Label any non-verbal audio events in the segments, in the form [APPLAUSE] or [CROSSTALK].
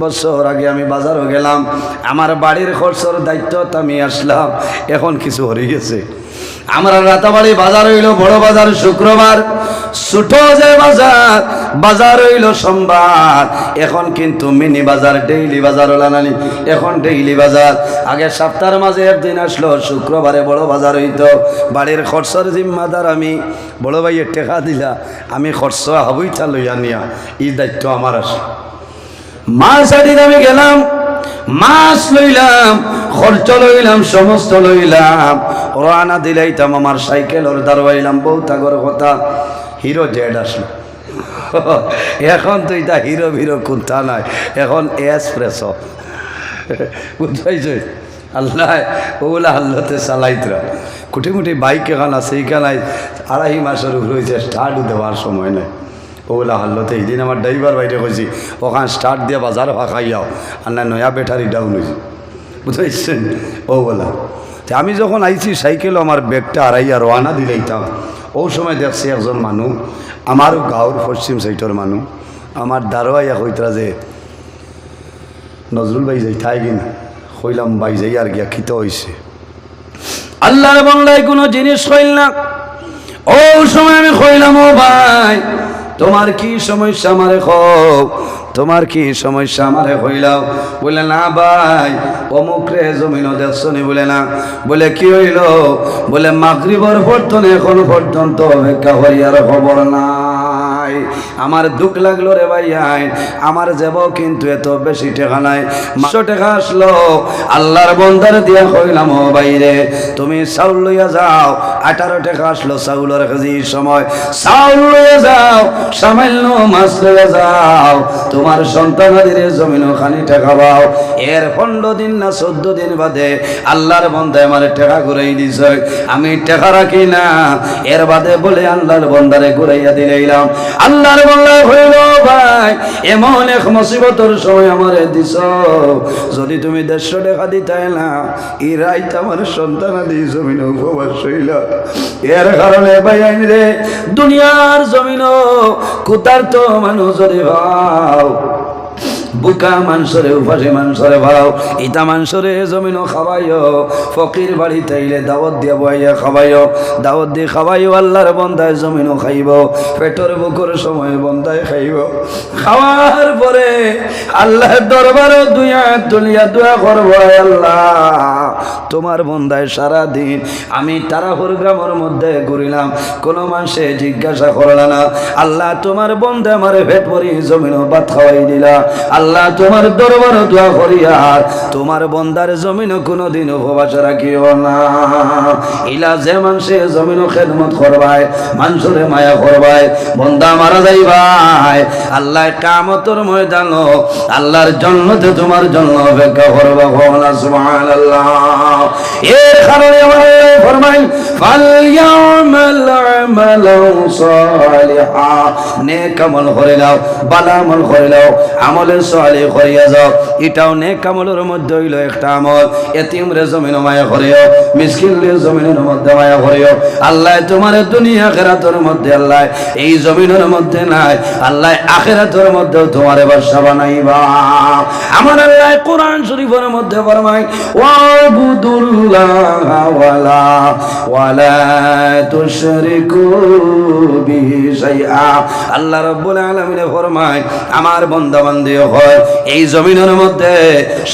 বছর আগে আমি বাজারও গেলাম, আমার বাড়ির খরচর দায়িত্ব আমি আসলাম, এখন কিছু হয়ে গেছে। আমরা রাতাবাড়ি বাজার হইল বড় বাজার শুক্রবার, ছোট যে বাজার বাজার হইল সোমবার। এখন কিন্তু মিনি বাজার, ডেইলি বাজার হলো নানি, এখন ডেইলি বাজার। আগে সপ্তাহের মাঝে একদিন আসলো, শুক্রবারে বড় বাজার হইতো। বাড়ির খরচর জিম্মাদার আমি, বড় ভাইয়ের টেকা দিলা, আমি খরচ হবইটা লইয়া নিয়া, এই দায়িত্ব আমার আসে মাছ আদিন আমি গেলাম, মাছ লইলাম, খরচ লইলাম, সমস্ত লইলাম। রানা দিলাইতাম আমার সাইকেল ওর দাঁড়াইলাম বউ তাগর কথা। হিরো জেড আসলো। এখন তো এটা হিরো হিরো কোনটা নাই, এখন এক্সপ্রেস। বুঝাইছে? আল্লাহ, ওগুলা আল্লাহতে চালাইতরা কুটি মুটি বাইক এখন আছে এইখানে আড়াই মাসের উপরে স্টার্ট দেওয়ার সময় নাই। ওগুলা হাল্লতে এই দিন আমার ড্রাইভার বাইরে কইছি, ওখান স্টার্ট দিয়ে বাজার ফাঁকাই যাও আর না নয়া ব্যাটারি ডাউন হয়েছে বুঝতে ওগুলা তা আমি যখন আইছি, সাইকেল আমার ব্যাগটা আড়াইয়া রওনা দিলেইতাম। ও সময় দেখছি একজন মানুষ আমারও গাঁর পশ্চিম সাইডের মানুষ আমার দারোয়াইয়া কইতরা যে, নজরুল ভাই যাই, থাই কিনা কইলাম, ভাই যাই, আর গিয়া খিতে হয়েছে আল্লাহর বাংলায় কোনো জিনিস কইল না। ও সময় আমি কইলাম, ও ভাই তোমার কি সমস্যা আমারে হোক তোমার কি সমস্যা আমারে হইলাও বলে, না ভাই, অমুক রে জমিন দেখছনি? বলে, না। বলে, কি হইল? বলে, মাগরিবর পর্যন্ত, এখন পর্যন্ত অপেক্ষা হইয়ার খবর নাই আমার দুঃখ লাগল রে ভাই আইন আমার যাব কিন্তু এত বেশি টাকা নাই। মাসো টাকা আসলো। আল্লাহর বন্দার দিয়া কইলাম, ও বাইরে তুমি চাউল লইয়া যাও। আঠারো টাকা আসলো চাউলের কেজি সময়। চাউল লইয়া যাও, সামান্য মাছ লইয়া যাও। তোমার সন্তানাদের জমিন খানি টাকা পাও। এর পনেরো দিন না চোদ্দ দিন বাদে আল্লাহর বন্দায় আমার টাকা ঘুরাই দিছ। আমি টাকা রাখি না। এর বাদে বলে আল্লাহর বন্দারে ঘুরাইয়া দিলাম। আল্লাহর বন্দায় হইল ভাই, এমন এক মুসিবতর সময় আমার দিছ। যদি তুমি দেড়শো টাকা দিতাই না ই রাইত আমার সন্তান আদি জমিন উপবাস হইল এর কারণে ভাই আইন রে দুনিয়ার জমিন কুতার তো মানুষ রে ভাও বুকা মাংসরে উপাসে মাংসরে ভাও ইটা মাংসরে জমিন খাওয়াইও, ফকির বাড়ি তাইলে দাওয়াত দিয়ে বইয়া খাওয়াইও, দাওয়াত দিয়ে খাওয়াইও, আল্লাহর বন্ধায় জমিন খাইব, পেটর বুকুর সময় বন্ধায় খাইব। খাওয়ার পরে আল্লাহর দরবারও দুয়া দুনিয়া দুয়া করব আল্লাহ। তোমার বন্দায় সারা দিন আমি তারাহুর গ্রামের মধ্যে ঘুরিলাম। কোনো মানুষে জিজ্ঞাসা করলা না। আল্লাহ তোমার বন্ধে আমার ভেট পরি জমিন ভাত খাওয়াই দিলা। আল্লাহ তোমার দরবার দোয়া করিয়া তোমার বন্দার জমিন কোনোদিন উপবাস রাখিও না। ইলা যে মানুষে জমিন খেদমত করবায়, মানুষরে মায়া করবায় বন্দা মারা যাইবাই আল্লাহ কামতর ময়দান আল্লাহর জন্মতে তোমার জন্য অপেক্ষা করবা। ভগবান সুবহানাল্লাহ। এর কারণে আমার আল্লাহ ফরমাই জমিন মায়া করিও মিসকিন রে আল্লাহ তোমার দুনিয়া আখিরাতের মধ্যে আল্লাহ, এই জমিনের মধ্যে নাই। আল্লাহ আখিরাতের মধ্যে তোমার বাসা বানাইবা। আমার আল্লাহ কোরআন শরীফের মধ্যে ফরমায়, ওয়াবুদুল্লাহ ওয়ালা ওয়ালা তুশরিকু বিহি শাইআ। আল্লাহ রাব্বুল আলামিন ফরমায়, আমার বান্দা হয়, এই জমিনের মধ্যে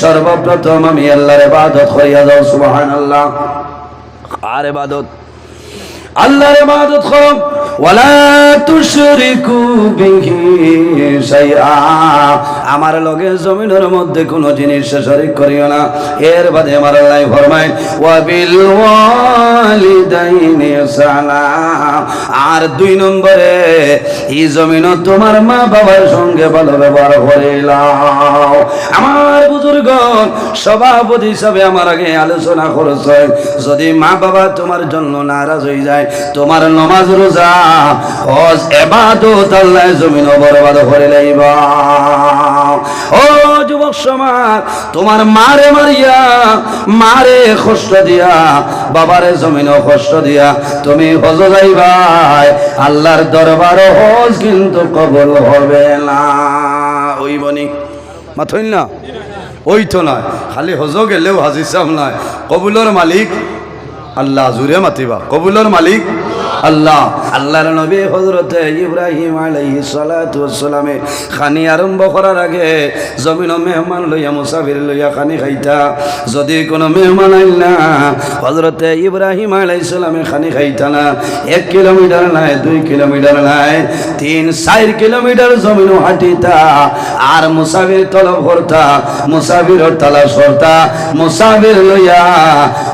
সর্বপ্রথম আমি আল্লাহর ইবাদত করিয়া দাও সুবহানাল্লাহ। আর ইবাদত? আল্লাহর ইবাদত করো। ওয়ালা তুশরিকু বিহি শাইআ। আমার লগে জমিনের মধ্যে কোনো জিনিস শরীক করিও না। এর বাদে আমার আল্লাহ ফরমায় ওয়া বিল ওয়ালিদাইনি সালাম। আর দুই নম্বরে, এই জমিন তোমার মা বাবার সঙ্গে ভালো ব্যবহার করিলাম আমার বুজুর্গ সভাপতি হিসাবে আমার আগে আলোচনা করেছে যদি মা বাবা তোমার জন্য নারাজ হয়ে যায় তোমার নমাজ রোজা, হজ, এবাদত আল্লাহ জমিন বরবাদ করে লাইবা। ও যুবক সমাজ, তোমার মারে মারিয়া, মারে কষ্ট দিয়া, বাবারে জমিন কষ্ট দিয়া, তুমি হজ যাইবাই, আল্লাহর দরবার হজ কিন্তু কবল হবে না। ওই বনি, মাথইন না? ওই তো নয়, খালি হজ গেলেও হাজির সাহেব নয়, কবুলর মালিক আল্লাহ জুড়ে মাতিবা। কবুলর মালিক আল্লাহ, আল্লাহর নবী হজরত ইব্রাহিম আলাইহিস সালাতু ওয়াসসালামে খানি আরম্ভ করার আগে জমিন মেহমান লইয়া মুসাফির লইয়া খানি খাইতা। যদি কোনো মেহমান আইল হজরত ইব্রাহিম আলাইহিস সালামে খানি খাইতা না। এক কিলোমিটার নাই, দুই কিলোমিটার নাই, তিন, চার কিলোমিটার জমিন হাঁটিতা। আর মুসাফির তলব করতা, মুসাফির তালাশ করতা, মুসাফির লইয়া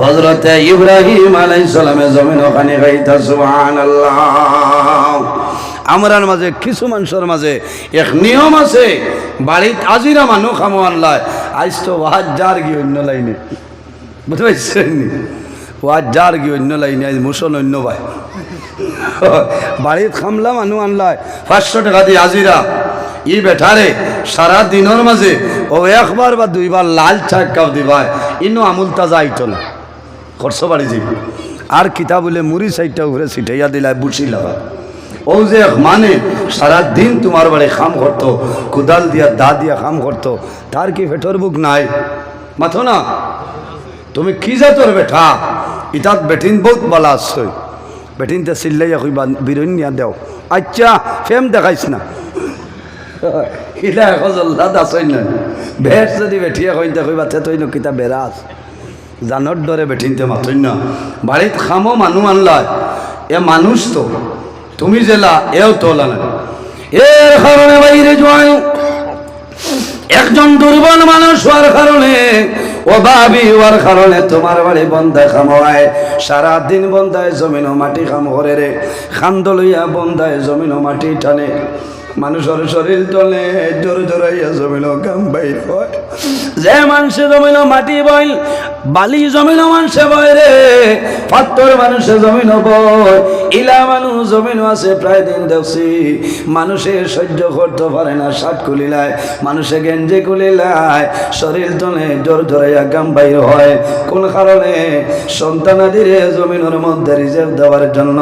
হজরত ইব্রাহিম আলাইহিস সালামে জমিন খানি খাইতা আমরার মাঝে, কিছু মানুষের মাঝে এক নিয়ম আছে বাড়িত আজিরা মানুহ খামোয়ান লয় আইস তো ওয়াজ যার গিয়ে অন্য লাইনে। বুঝতে পারছেন ওয়াজ যার গিয়ে অন্য লাইনে, আজ মুসল অন্য ভাই। বাড়িত খামলা মানুহ আনলায় পাঁচশো টাকা দিয়ে আজিরা ই বেঠারে সারা দিনের মাঝে ও একবার বা দুইবার লাল চাক কাপ দিবায়। ইনো আমুল তাজা আইতো না। খরচ বাড়ি যাইব। আর কিতা বলে মুড়ি সাইডটা ঘুরে ছিটাইয়া দিলায় বুঝি লাগা ও যে মানে সারা দিন তোমার বাড়ি খাম করতো, কুদাল দিয়া, দা দিয়া খাম করতো, তার কি ফেটর বুক নাই? মাথো না। তুমি কি জাতর বেঠা? ইতাত বেটিন বহুত বালা আসছই বেঠিনতে চিল্লাইয়া কইবা বিরণ নিয়া দেও। আচ্ছা ফেম দেখাইছ না। ইলা এখন দাসই না ভেট যদি বেঠিয়া কইতে কইবা, তে তৈন কিতা বেরাস জানৰ দৰে বেঠিনতে মাথই না বাৰীত খামো মানুহ আনলায় এ মানুষ তো তুমি জেলা, এও তোলা না এর কারণে বাইরে জয় একজন দুর্বল মানুষ হওয়ার কারণে ও অভাবী হওয়ার কারণে তোমার বাড়ি বন্ধায় খামোয় সারা দিন বন্ধায় জমিন মাটি খাম করে রে খান্দ লইয়া বন্ধায় জমিন মাটি টানে। মানুষের শরীর তলে, জোর জোরাইয়া বাইর হয় যে মানুষে জমিন মাটি বইল, বালি জমিন মানুষে বয় রে। পাত্তর মানুষে জমিন বয়, ইলা মানুষ জমিন আছে প্রায় দিন দেখছি। মানুষে সহ্য করতে পারে না ষাট কুলিলায়। মানুষে গেঞ্জে কুলিলায়, শরীর তলে জোর জোরাইয়া গাম হয়। কোন কারণে? সন্তানাদিরে জমিনের মধ্যে রিজার্ভ দেওয়ার জন্য।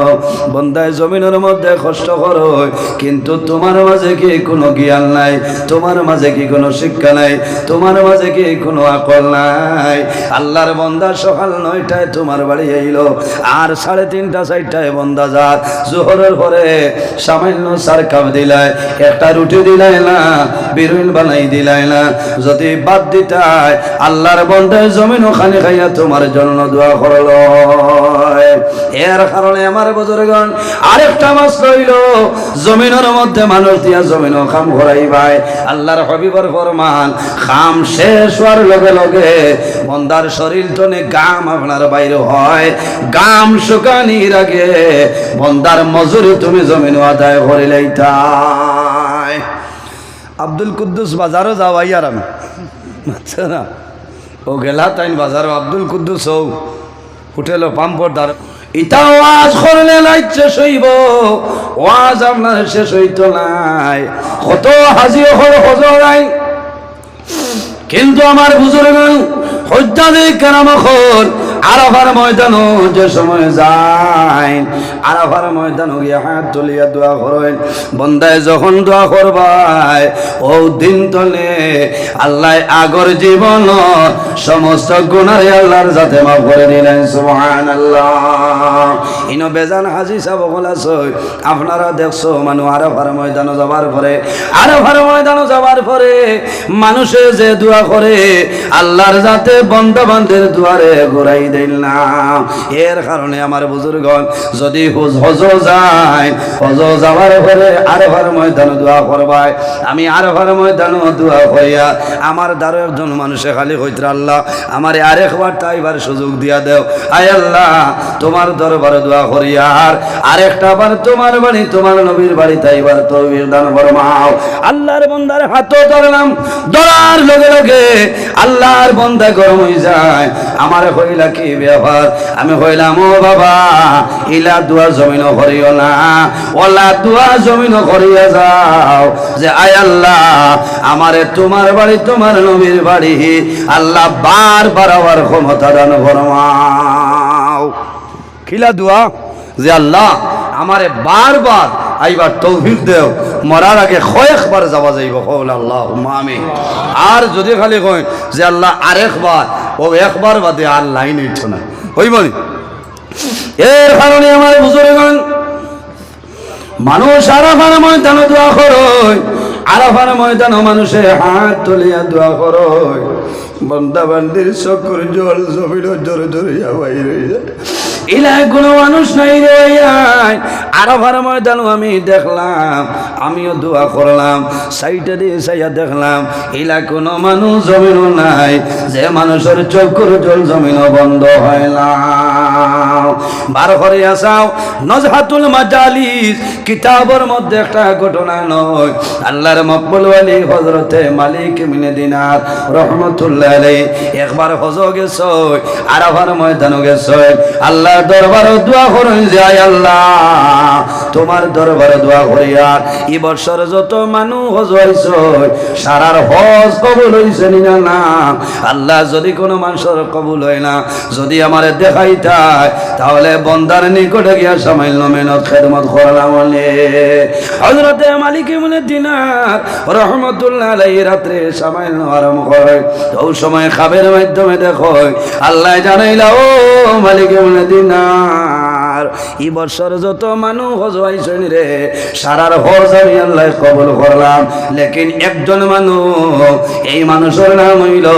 বন্দায় জমিনের মধ্যে কষ্ট করো। কিন্তু তোমার মাঝে কি কোনো জ্ঞান নাই? তোমার মাঝে কি কোনো শিক্ষা নাই? তোমার মাঝে কি কোনো আকল নাই? আল্লাহর বন্দা সকাল নয়টায় তোমার বাড়ি আইলো, আর সাড়ে তিনটা চারটায় বন্দা যার। জোহরের পরে সামান্য সার কাপ দিলায় একটা রুটি দিলাই না, বিরুইন বানাই দিলাই না। যদি বাদ দিতায় আল্লাহর বন্দায় জমিন ওখানে খাইয়া তোমার জন্য দোয়া করল। এর কারণে আমার বুজুর্গণ, আরেকটা মাস রইল, জমিনের মধ্যে মানুষ দিয়া জমিন খাম ঘরাই ভাই। আল্লাহর হবিবর ফরমান, খাম শেষ হওয়ার লগে লগে বন্দার শরীর টনে গাম আপনার বাইরে হয়। গাম শুকানির আগে বন্দার মজুরি তুমি জমিন আদায় করে লইতাই। আব্দুল কুদ্দুস বাজারও যাওয়াই আর আমি আচ্ছা না। ও গেলা তাইন বাজার আব্দুল কুদ্দুস হও হোটেল পাম্পর দ্বার ইটা ওয়াজ করলে লাইচ্ছে সইব ওয়াজ আপনার শেষ হইতো নাই। কত হাজি হল কিন্তু আমার বুজুর্গ হজ্জাদে কেরামখর আরাফার ময়দানও যে সময় যায়, আরাফার ময়দানও গিয়ে হাত তুলিয়া দোয়া করেন। বন্দায় যখন দোয়া করবাই ও দিন তলে আল্লাহ আগর জীবন, সমস্ত গুণারে আল্লাহর যাতে মাফ করে দিলেন সুবহান আল্লাহ ইনো বেজান হাজি সাহেব বলাছই আপনারা দেখছ মানুষ আরাফার ময়দানও যাবার পরে, আরাফার ময়দানও যাবার পরে, মানুষে যে দোয়া করে, আল্লাহর যাতে বন্ধবান্ধের দুয়ারে ঘুরাই দিল না। এর কারণে আমার বুজুর্গণ, যদি হুজ যায় হজ যাওয়ার পরে আরফার ময়দান দোয়া করবাই আমি আরফার ময়দান দোয়া করিয়া আমার দ্বারা একজন মানুষে খালি কইতরা, আল্লাহ, আমার আরেকবার তাইবার সুযোগ দিয়া দেও। আয় আল্লাহ, তোমার দরবারে দোয়া করিয়া আর আরেকটা বার তোমার বাড়ি তোমার নবীর বাড়ি তাইবার তৌবির দান ফরমাও। আল্লাহর বন্দার হাতও ধরলাম, ধরার লগে লগে আল্লাহর বন্দা গরম হয়ে যায়। আমার হইলা কি ব্যাপার আমি হইলাম, ও বাবা, ইলা দুয়া জমিন করিও না। ওলা দুয়া জমিন করিয়া যাও। যে আয় আল্লাহ, আমারে তোমার বাড়ি, তোমার নবীর বাড়ি, আল্লাহ বার বার আবার ক্ষমতা দান ফরমাও। খিলা দুয়া? যে আল্লাহ, আমারে বারবার আইবার তৌফিক দেও। মরার আগে কয়েকবার যাওয়া যাইব কৌল আল্লাহ আমি আর যদি খালি কয়, যে আল্লাহ আরেকবার ও একবার বাদে আর লাইন হইত না। হইব বলি। এর কারণে আমার বুজুর্গণ, মানুষ আরাফার ময়দানে দোয়া করয় আরাফার ময়দানে মানুষে হাত তুলিয়া দোয়া করয় বন্দা বান্দির চকুর জল জমিল জোরে জোরিয়া বাইরে ইলায় কোনো মানুষ নাই রে আরাফার ময়দানও আমি দেখলাম, আমিও দোয়া করলাম সাইটে দিয়ে সাইয়া দেখলাম ইলা কোনো মানুষ জমিনও নাই, যে মানুষের চকুর জল জমিনও বন্ধ হয় না। বার করে আসাও নজহাতুল মাজালিস, কিতাবের মধ্যে একটা ঘটনা নয়। আল্লাহর মকবুল আলী হজরতে মালিক মিনে দিনার রহমতুল্লাহ আলী একবার হজ গেছ, আরাফার ময়দানও গেছ। আল্লাহ দরবার দোয়া করুন যায় আল্লাহ, তোমার দরবারে দোয়া করি আর। এই বছর যত মানুষ হজ হয়েছ, সারার হজ কবুল হয়েছে না আল্লাহ যদি কোনো মানুষের কবুল হয় না, যদি আমার দেখাই তাই তাহলে বন্দার নিকটে গিয়া সামান্য মেহনত খেদমত করলাম বলে হজরতে মালিক মনে দিনার রহমতুল্লাহ আলাই রাত্রে সামান্য আরাম হয় তো সময় খাবের মাধ্যমে দেখো, আল্লাহ জানাইলা, ও মালিক মনে দিনার এই বছর যত মানুষ হজ হয়েছেন রে, সারার হজ আমি আল্লাহ কবল করলাম। লেকিন একজন মানুষ, এই মানুষের নাম হইল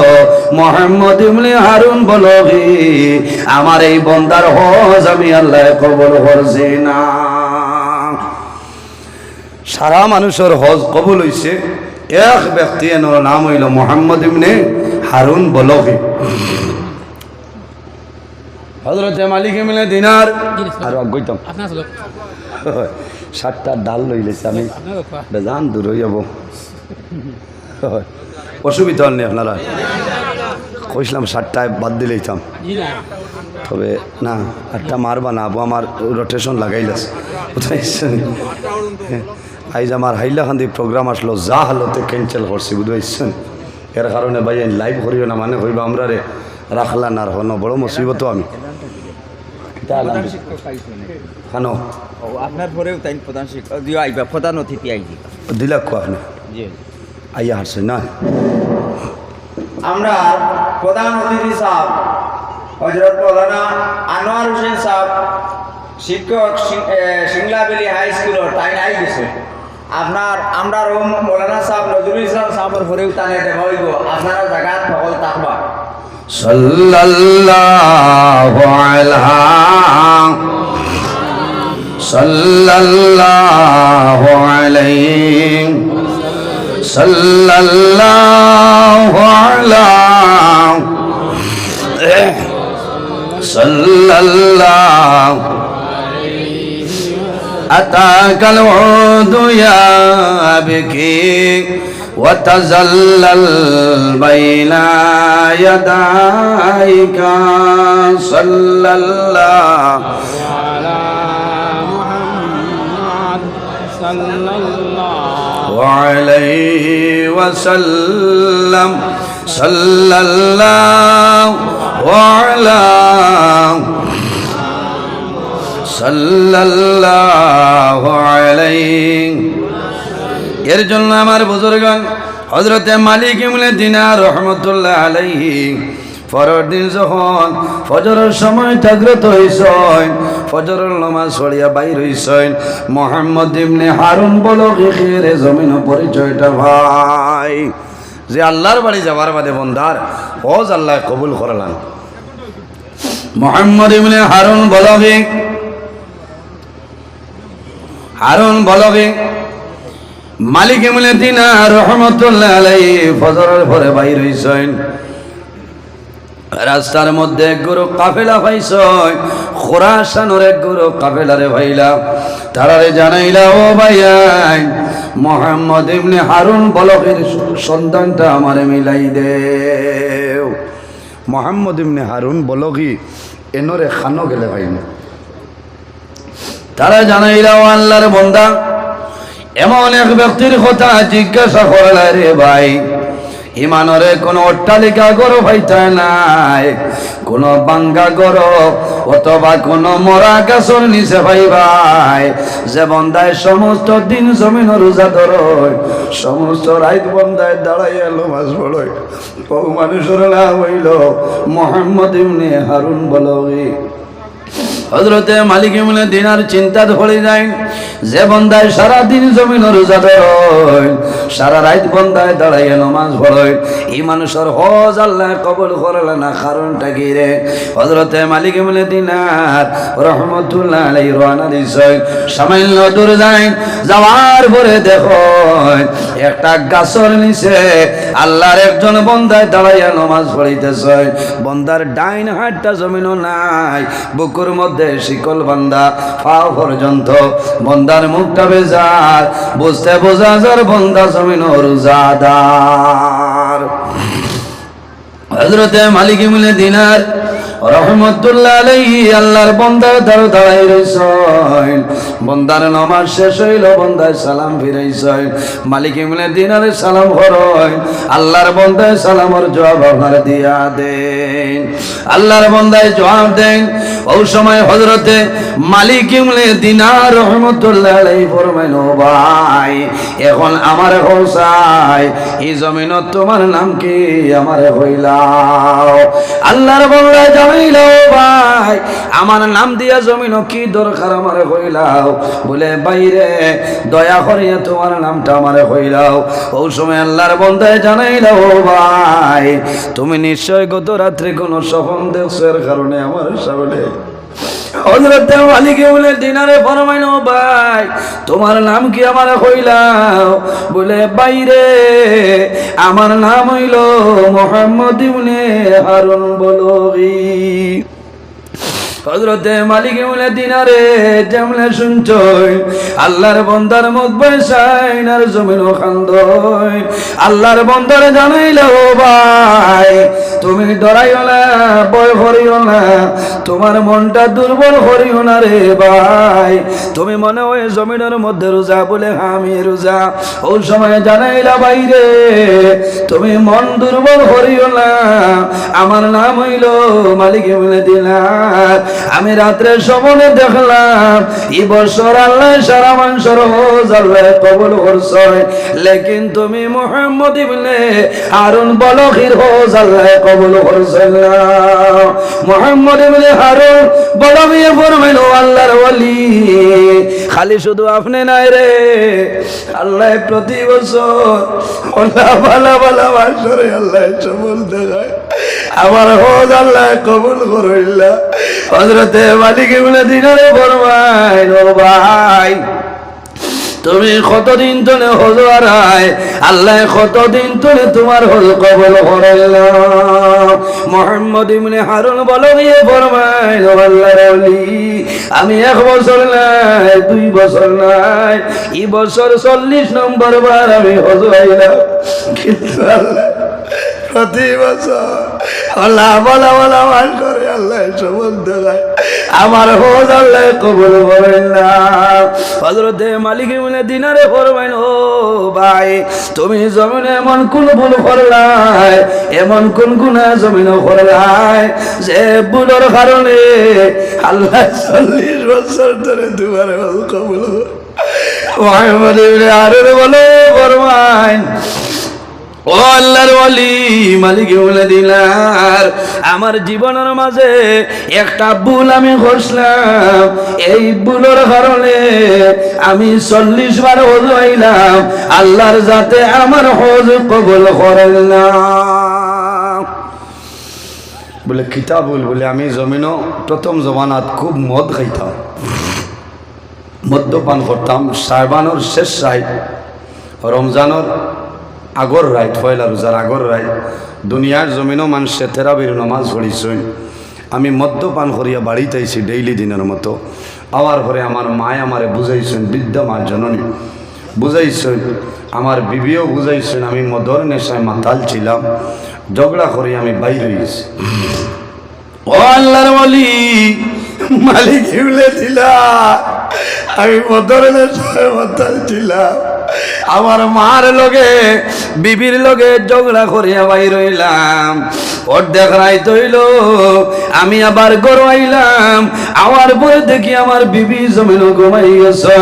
মোহাম্মদ ইবনে হারুন বলবি। আমার এই বন্দার হজ আমি আল্লাহ কবল করছি না। সারা মানুষের হজ কবুল হইছে। এক ব্যক্তি এনার নাম হইল মোহাম্মদ ইবনে হারুন বলবি। হজরত মালিক মিলে দিনার। আর গইতাম আপনার [LAUGHS] সাতটা ডাল আমি। বেজান দূর হয়ে যাব। [LAUGHS] অসুবিধা নেই আপনারা। কইছিলাম সাতটায় বাদ দিলেইতাম তবে না আটটা মারবা না আবু আমার রোটেশন লাগাইলাস [LAUGHS] আইজ আমার হাইলাখান্দি প্রোগ্রাম আসলো যা হালতে ক্যান্সেল করছি বুঝাইছেন এর কারণে ভাই লাইভ করিও না মানে হইবা আমরা রে রাখলা না হন বড় মুসিবত আমি। আপনার পরেও তাই প্রধান শিক্ষক। দিও আইবা। প্রধান অতিথি আইজি দিলা কো আপনি জি। আইয়া হারছে না। আমরা প্রধান অতিথি সাহেব হজরত মৌলানা আনোয়ার হোসেন সাহেব শিক্ষক সিং- এ, সিংলাবেলি হাই স্কুলের তাই নাই গেছে। আপনার আমরা রুম মৌলানা সাহেব নজরুল ইসলাম সাহেবের পরেও তানে দেখা হইব। আপনারা জায়গা সকল থাকবা সাল্লাল্লাহু আলা সাল্লাল্লাহু আলাইহি সাল্লাল্লাহু আলা সাল্লাল্লাহু আলাইহি আতাকাল উদু ইয়া বিকি وتزلل بين يديك. صلى الله على محمد. صلى الله وعليه وسلم. صلى الله وعلى صلى الله عليه এর জন্য আমার বুজুর্গান হজরতে মালিক ইমলে দিনা রহমতুল্লাহ আলাইহি পরের দিন যখন ফজরের সময় জাগ্রত হইছেন ফজরের নমাজ পড়িয়া বাইর হইছেন মোহাম্মদ ইবনে হারুন বলো খেরে জমিন পরিচয়টা ভাই। যে আল্লাহর বাড়ি যাবার বাদে বন্দার হজ আল্লাহ কবুল করলাম মোহাম্মদ ইবনে হারুন বলবে হারুন বলবে মালিক এমনে দিনা রহমতুল্লাহ আলাই ফজরের পরে রাস্তার মধ্যে গুরু কাফেলা পাইছয় খোরাসানোর এক গুরু কাফেলারে ভাইলা। তারারে জানাইলা, ও ভাইয়াই, মোহাম্মদ ইবনে হারুন বলকের সন্তানটা আমারে মিলাই দেও। মোহাম্মদ ইবনে হারুন বলকি এনরে খানো গেলে ভাই তারা জানাইলা, ও আল্লাহর বন্দা এমন এক ব্যক্তির কথা জিজ্ঞাসা করলা রে ভাই, ইমানরে কোনো অট্টালিকা গরো হইতে নাই, কোনো বাঙ্গা গরো অথবা কোনো মরা গাছর নিচে ভাই ভাই। যে বন্দায় সমস্ত দিন জমিন রোজা ধরয় সমস্ত রাইত বন্দায় দাঁড়াই এলো মাছ বড়ই ও মানুষের নাম হইল মোহাম্মদ ইবনে হারুন বলগি হজরতে মালিক দিনার চিন্তা ধরে যায় যে বন্দায় সারাদিন জমিন রোজা ধরয় সারা রাত বন্দায় দাঁড়াইয়ে নমাজ পড়য় এই মানুষের হজ আল্লাহ কবল করলে না, কারণটা কি রে? হজরতে মালিক ইমনে দিনার রহমতুল্লাহ রওনা দিছয় সামান্য দূর যায়, যাওয়ার পরে দেখো, একটা গাছর নিচে আল্লাহর একজন বন্দায় দাঁড়াইয়া নমাজ পড়িতেছে। বন্দার ডাইন হাতটা জমিনও নাই, বুকুর মধ্যে শিকল বান্দা পাও পর্যন্ত। বন্দার মুখটা বেজার বুঝতে বোঝা যার বন্দা রোজাদার হজরতে মালিক মিলে দিনার রহমতুল্লাহ আল্লাহর বন্দার দাঁড়াই রইছেন। বন্দার শেষ হইল, বন্দায় সালাম ফিরাইছেন। মালিক মিলে দিনারে সালাম করয় আল্লাহর বন্দায় সালামর জবাব আপনার দিয়া দেন। আল্লাহর বন্দায় জবাব দেন। ওই সময় হজরতে মালিক ইমলে দিনার রহমতুল্লাহ ফরমাইল, "ও ভাই, এখন আমার হোসাই, এই জমিনত তোমার নাম কি? আমার হইলাও। আল্লাহর জানাইল "ও ভাই, আমার নাম দিয়া জমিন কি দরকার আমার হইলাও? বলে, বাইরে, দয়া করিয়া তোমার নামটা আমার হইলাও। ওই সময় আল্লাহর বন্দায় জানাইল, ও ভাই, তুমি নিশ্চয় গত রাত্রে কোনো স্বপন দেখছের কারণে আমার সামনে হজরত মালিকে বলে, দিনারে ফরমাইন ভাই, তোমার নাম কি আমার হইলাও? বলে বাইরে আমার নাম হইল মোহাম্মদ ইবনে হারুন বলগি। হজরতে মালিক দিনারে যেমনে শুনছই, আল্লাহর বন্দার মুখ বৈশাইন আর জমিন খান্দই। আল্লাহর বন্দার জানাইল ও ভাই, তুমি ডরাইও না বয় করিও না, তোমার মনটা দুর্বল করিও না রে ভাই। তুমি মনে হয় জমিনের মধ্যে রোজা বলে আমি রোজা। ওই সময় জানাইলা বাইরে, তুমি মন দুর্বল করিও না। আমার নাম হইল মালিক বলে দিলাম আমি রাত্রে সমনে দেখলাম এই বছর আল্লাহ সারা মানুষের আল্লাহ কবল করছয় লেকিন তুমি মোহাম্মদ ইবনে হারুন বলখির হোজ আল্লাহ কবল করছেন না। মোহাম্মদ ইবনে হারুন বলমিয়ে ফরমাইল আল্লাহর ওয়ালি, খালি শুধু আপনি নাই রে। আল্লাহ প্রতি বছর আল্লাহ ভালা ভালা বাসরে আল্লাহ সবল দেখায়। আমার হোজ আল্লাহ কবুল করইলা হজরতে মালিকে বলে দিনারে ফরমাই ও ভাই তুমি কতদিন তোলে হজ আরায় আল্লাহ কতদিন তোলে তোমার হজ কবল করাইলাম মোহাম্মদ ইবনে হারুন বলো গিয়ে ফরমাই ও আল্লাহর আমি এক বছর নাই দুই বছর নাই ই বছর চল্লিশ নম্বর বার আমি হজ আইলাম কিন্তু আল্লাহ প্রতি বছর আল্লাহ বলা বলা মান করে আল্লাহ দেখায় আমার হোজ আল্লাহ কবুল করেন না। হজরতে মালিক মিলে দিনারে ফরমাইন, ও ভাই, তুমি জমিনে এমন কোন ভুল করলাই, এমন কোন গুণা জমিন করলাই যে ভুলের কারণে আল্লাহ চল্লিশ বছর ধরে হোজ কবুল হারুন বলে ফরমাইন ও আল্লাহর ওয়ালি, মালিক দিলার আমার জীবনের মাঝে একটা ভুল আমি করছিলাম এই ভুলের কারণে আমি চল্লিশ বার হজ হইলাম আল্লাহর যাতে আমার হজ কবল করেন না। বলে কিতাবুল বলে আমি জমিনও প্রথম জমানাত খুব মদ খাইতাম। মদ্যপান করতাম। সাহেবানোর শেষ সাহেব রমজানোর আগর রাইত পয়লা রোজার আগর রাইত দুনিয়ার জমিনও মানুষে তেরাবির নমাজ পড়িছই। আমি মদ্যপান করিয়া বাড়িতে আইছি ডেইলি দিনের মতো। আওয়ার পরে আমার মায় আমারে বুঝাইছেন, বৃদ্ধা মা জননী। বুঝাইছেন, আমার বিবিও বুঝাইছেন, আমি মদর নেশায় মাতাল ছিলাম। ঝগড়া করে আমি বাইরে গেছি। ও আল্লাহর বলি মালিক হিউলে ছিলাম আমি মদর নেশায় মাতাল ছিলাম। আমার মার লগে, বিবির লগে ঝগড়া করিয়া বাই রইলাম অর্ধেক রাই তৈল আমি আবার গড়াইলাম আমার পরে দেখি আমার বিবি জমিন ঘুমাই গেছে।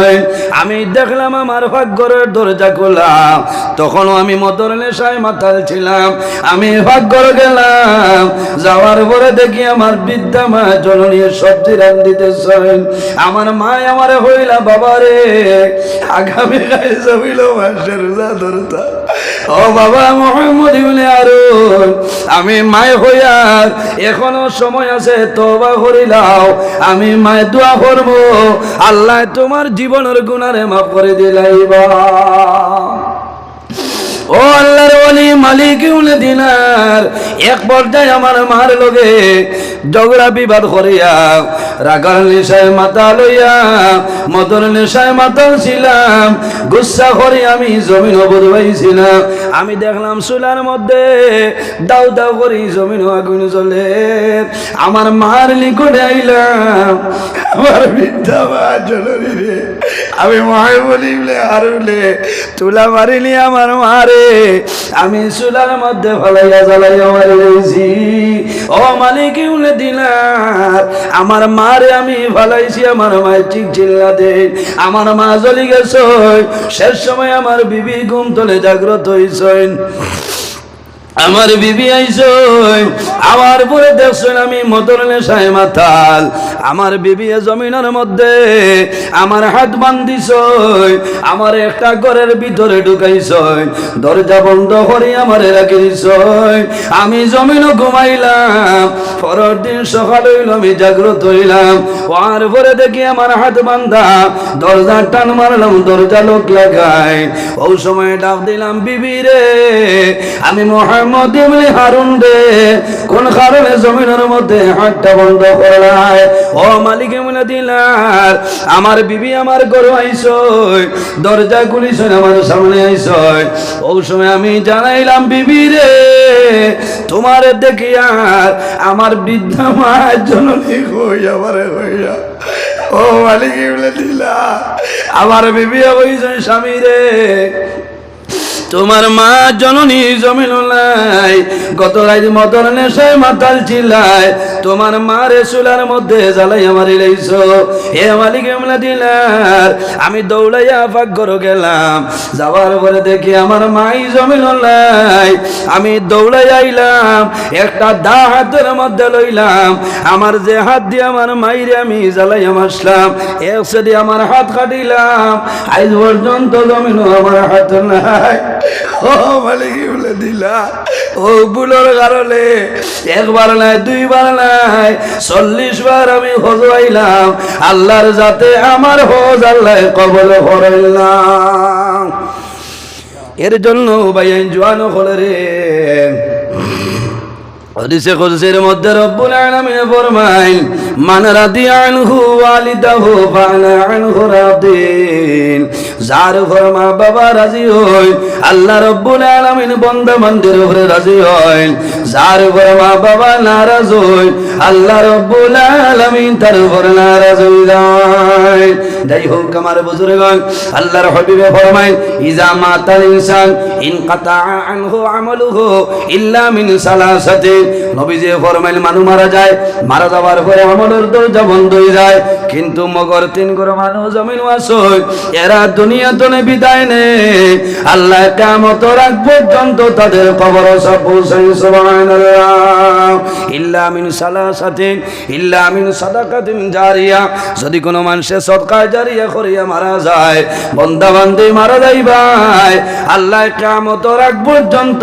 আমি দেখলাম আমার ভাগ্যরের দরজা খোলা। তখনও আমি মদর নেশায় মাতাল ছিলাম। আমি ভাগ্যর গেলাম। যাওয়ার পরে দেখি আমার বৃদ্ধা মা জননী সবজি রান দিতেছেন। আমার মা আমার হইলা বাবা রে আগামী গায়ে আমি মায় হইয়ার এখনও সময় আছে তবা করিলাও আমি মায় দোয়া করব, আল্লাহ তোমার জীবনের গুণারে মাফ করে দিলাইবা। ও আল্লাহর ওলি মালিক দিনার, এক পর্যায়ে আমার মার লগে ঝগড়া বিবাদ করিয়া রাগার নেশায় মাথা লইয়া মদর নেশায় মাতাল ছিলাম গুসা করে আমি জমিন বদবাইছিলাম আমি দেখলাম চুলার মধ্যে দাউ দাউ করি জমিন আগুন জ্বলে। আমার মার নিকটে আইলাম, আমার বৃদ্ধা মা রে। আমি মায় বলিলে আর তুলা মারিলি আমার মারে। আমি চুলার মধ্যে ফলাইয়া জ্বালাইয়া মারি রয়েছি ও মালিক, উলে দিলার। আমার মারে আমি ফলাইছি আমার মায়ের ঠিক চিল্লা দে আমার মা জ্বলি গেছ। শেষ সময় আমার বিবি ঘুম তোলে জাগ্রত হইছেন। আমার বিবি আইসই আমার পরে দেখছেন আমি মতর নেশায় মাতাল। আমার বিবি জমিনের মধ্যে আমার হাত বান্ধিস আমার একটা ঘরের ভিতরে ঢুকাইছই দরজা বন্ধ করে আমার রাখি দিছ আমি জমিনও ঘুমাইলাম, পরের দিন সকাল হইল, আমি জাগ্রত হইলাম। আর পরে দেখি আমার হাত বান্ধা, দরজা টান মারলাম, দরজা লোক লাগাই ও সময় ডাক দিলাম, বিবি রে, আমি মোহাম্মদ ইবনে হারুন রে কোন কারণে জমিনের মধ্যে হাতটা বন্ধ করলাই ও মালিক মনে দিলার, আমার বিবি আমার গরু আইসই দরজা খুলিস আমার সামনে আইসই। ও সময় আমি জানাইলাম, বিবি রে, তোমার দেখি আর আমার বৃদ্ধা মায়ের জননী হই আমারে হইয়া। ও মালিক বলে দিলা আমার বিবি হইছেন স্বামী রে। তোমার মা জননী জমিন নাই। গত রাত মদর নেশায় মাতাল চিল্লায়। তোমার মারে চুলার মধ্যে জ্বালাই আমার লাইছ হে মালিক এমলা দিলার আমি দৌড়াইয়া ভাগ্যর গেলাম। যাওয়ার পরে দেখি আমার মাই নাই। আমি দৌড়াই আইলাম, একটা দা হাতের মধ্যে লইলাম। আমার যে হাত দিয়ে আমার মাইরে আমি জ্বালাইয়া মাসলাম এক সাইডে আমার হাত কাটিলাম। আজ পর্যন্ত জমিন আমার হাত নাই। দিলা নাই নাই, চল্লিশ আমি আল্লাহর যাতে আমার হজ আল্লাহ কবল ভরাইলাম এর জন্য ভাই জোয়ানো হলে রে হদিসে কুদসির মধ্যে রব্বুল আলামিন ফরমায় মান রাদিয়া আনহু ওয়ালিদাহু ফানা আনহু রাদিন। যার উপর মা বাবা রাজি হয় আল্লাহ রব্বুল আলামিন বান্দা বান্দির উপরে রাজি হয় যার উপর মা বাবা নারাজ হয় আল্লাহ রব্বুল আলামিন তার উপর নারাজ যায়। যাই হোক আমার বুজুর্গণ, আল্লাহর হাবিবে ফরমায়, ইজা ইনসান আনহু আমালুহু ইল্লা মিন সালাসাতি মারা যায়, মারা যাওয়ার পরে আমলের দরজা বন্ধ হয়ে যায়। কিন্তু মগর তিন করে মানুষ জমিন আসই এরা দুনিয়া তনে বিদায় নে আল্লাহ কামত রাখ পর্যন্ত তাদের খবর সব সুবহানাল্লাহ। ইল্লা মিন যদি কোনো মানুষের সদকা জারিয়া করিয়া মারা যায় বন্দা বান্দি মারা যাই ভাই আল্লাহ কামত রাখ পর্যন্ত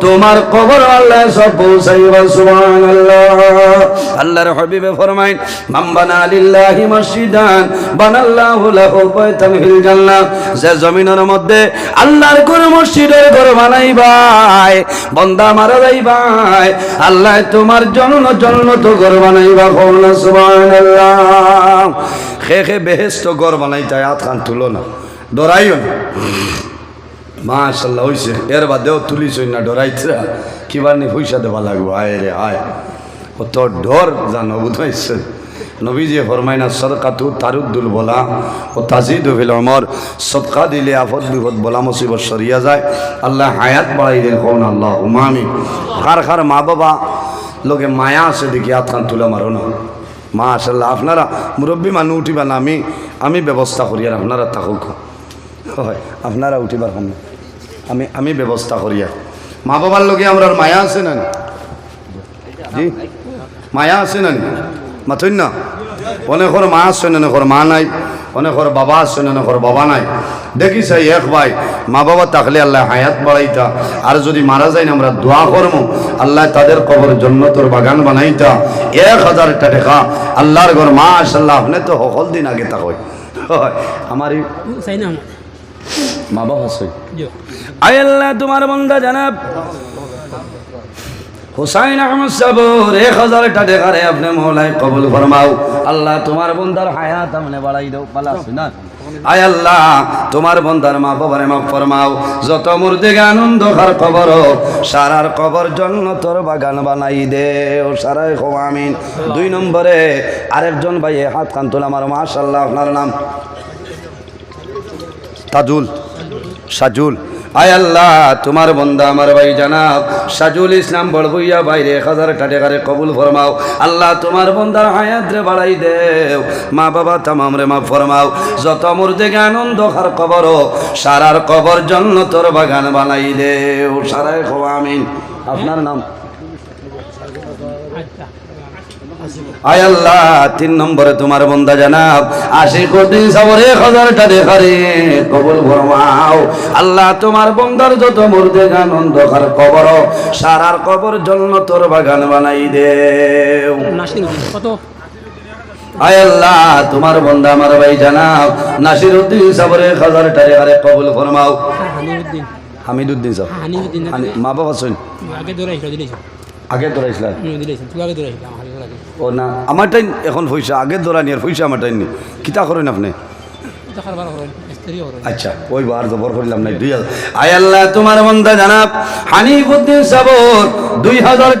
তোমার কবর আল্লাহ সব পৌঁছাইবা, সুবহানাল্লাহ। আল্লাহর ফরমাইন মসজিদান লাহু যে জমিনের মধ্যে আল্লাহর মসজিদের ঘর মারা আল্লাহ তোমার জন্য তো ঘর বানাইবা কওনা সুবহানাল্লাহ। খে খে বেহেস্ত ঘর বানাইতে হাত খান তুলো না, ডরাইও না। মাশাল্লাহ হইছে। এর বাদেও তুলিস না ডরাইছে কিবার নি পয়সা দেওয়া লাগবো? আয় রে, আয়। কত ডর জানো বুঝাইছে নবীজি ফরমাই না, সদকাতু তারুদ্দুল বলা ও তাজিদ ফিল অমর সদকা দিলে আফদ বিপদ বলা মুসিবত সরিয়া যায়। আল্লাহ হায়াত বাড়াই দেন কোন আল্লাহ উমামি খার খার মা বাবা লোকে মায়া আছে দেখি খান তুলে মারো না। মা আসাল্লাহ আপনারা মুরব্বী মানুষ উঠিবা না, আমি আমি ব্যবস্থা করি আর আপনারা থাকুক। হয়, আপনারা উঠিবার খান আমি আমি ব্যবস্থা করি আর। মা বাবার লোকে আমরা মায়া আছে না জি? মায়া আছে না মাথুন না? অনেকর মা আছে না অনেকর মা নাই। অনেকর বাবা আছে না অনেকর বাবা নাই। দেখিস এক ভাই মা বাবা থাকলে আল্লাহ হায়াত বাড়াইতা। আর যদি মারা যায় না আমরা দোয়া করব আল্লাহ তাদের কবর জন্য তোর বাগান বানাইতা। এক হাজার টাকা। আল্লাহর ঘর মা আসাল্লাহ আপনি তো সকল দিন আগে তা হয় আমার মা বাবা আছে। আয় আল্লাহ তোমার বন্দা জানাব। হুসাইন আহমদ সাবর এক হাজার টাকারে আপনি মহলায় কবুল ফরমাও। আল্লাহ তোমার বন্দার হায়াত আমনে বাড়াই দাও, পালা না আয় আল্লাহ, তোমার বন্দার মা বাবারে মাফ ফরমাও। যত মুর্দিকে আনন্দ খার কবর, সারার কবর জন্য তোর বাগান বানাই দে, ও সারাই খো আমিন। দুই নম্বরে, আরেকজন ভাই হাত কান তোলা আমার মাশাল্লাহ আপনার নাম? তাজুল, সাজুল। আয় আল্লাহ, তোমার বন্দা আমার ভাই জানাব। সাজুল ইসলাম বড়বইয়া বাইরে এক হাজার টাকারে কবুল ফরমাও। আল্লাহ তোমার বন্দার হায়াত রে বাড়াই দেও। মা বাবা তামাম রে মা ফরমাও। যত মোর দেখে আনন্দ খার কবর সারার কবর জন্য তোর বাগান বানাই দেও। সারাই খোয়া আমিন। আপনার নাম আচ্ছা আয় আল্লাহ তিন নম্বরে তোমার বন্দা জানাব। আশি কোটি সবর এক হাজার টাকা রে কবুল ফরমাও। আল্লাহ তোমার বন্দার যত মুর্দে গান অন্ধকার কবর সারার কবর তোর বাগান বানাই কত? আয় আল্লাহ তোমার বন্দা আমার ভাই জানাব। নাসির উদ্দিন সবর হাজার টাকা রে কবুল ফরমাও। হামিদুদ্দিন। হানি- মা বাবা শুন। আগে দিলেছ আগে তুই আগে ও না আমার টাইম এখন পয়সা আগে ধরানি নিয়ে পয়সা আমারটাই নি কিতা করেন আপনি? আচ্ছা ওই বার জবর করলাম না দুই হাজার। আয় আল্লাহ তোমার বন্ধা জানাব হানিফুদ্দিন সাবর দুই হাজার